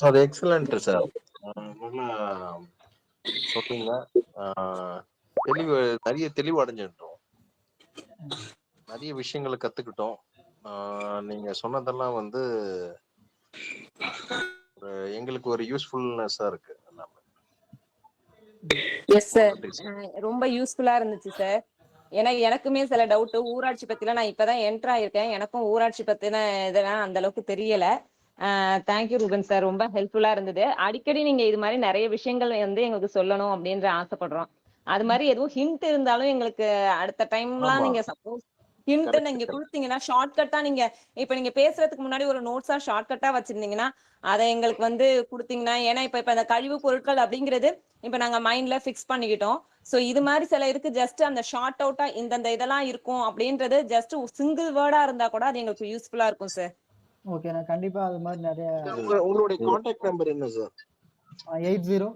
அது excellent sir நல்லா ஆஹ் தெளிவு நிறைய தெளிவு அடைஞ்சிட்டோம். நிறைய விஷயங்களை கத்துக்கிட்டோம். நீங்க சொன்னதெல்லாம் வந்து எங்களுக்கு ஒரு யூஸ்ஃபுல்னஸா இருக்கு. எஸ் சார் சார் ரொம்ப யூஸ்ஃபுல்லா இருந்துச்சு சார் ஏன்னா எனக்குமே சில டவுட் ஊராட்சி பத்திலாம் நான் இப்பதான் என்டர் ஆயிருக்கேன். எனக்கும் ஊராட்சி பத்தின இதெல்லாம் அந்த அளவுக்கு தெரியல. தேங்க்யூ ரூபன் சார் ரொம்ப ஹெல்ப்ஃபுல்லா இருந்தது. அடிக்கடி நீங்க இது மாதிரி நிறைய விஷயங்கள் வந்து எங்களுக்கு சொல்லணும் அப்படின்ற ஆசைப்படுறோம். அது மாதிரி எதுவும் ஹிண்ட் இருந்தாலும் எங்களுக்கு அடுத்த டைம்லாம் நீங்க சப்போஸ் ஹிண்ட் நீங்க கொடுத்தீங்கன்னா ஷார்ட்கட்டா நீங்க இப்ப நீங்க பேசுறதுக்கு முன்னாடி ஒரு நோட்ஸா ஷார்ட்கட்டா வச்சிருந்தீங்கன்னா அதை எங்களுக்கு வந்து கொடுத்தீங்கன்னா ஏன்னா இப்ப இப்ப இந்த கழிவு பொருட்கள் அப்படிங்கிறது இப்ப நாங்க மைண்ட்ல ஃபிக்ஸ் பண்ணிக்கிட்டோம். சோ இது மாதிரி சில இருக்கு. ஜஸ்ட் அந்த ஷார்ட் அவுட்டா இந்தந்த இதெல்லாம் இருக்கும் அப்படின்றது ஜஸ்ட் சிங்கிள் வேர்டா இருந்தா கூட அது எங்களுக்கு யூஸ்ஃபுல்லா இருக்கும் சார் ஓகே நான் கண்டிப்பா அது மாதிரி நிறைய உங்க- உங்களுடைய கான்டாக்ட் நம்பர் என்ன சார் எயிட் ஜீரோ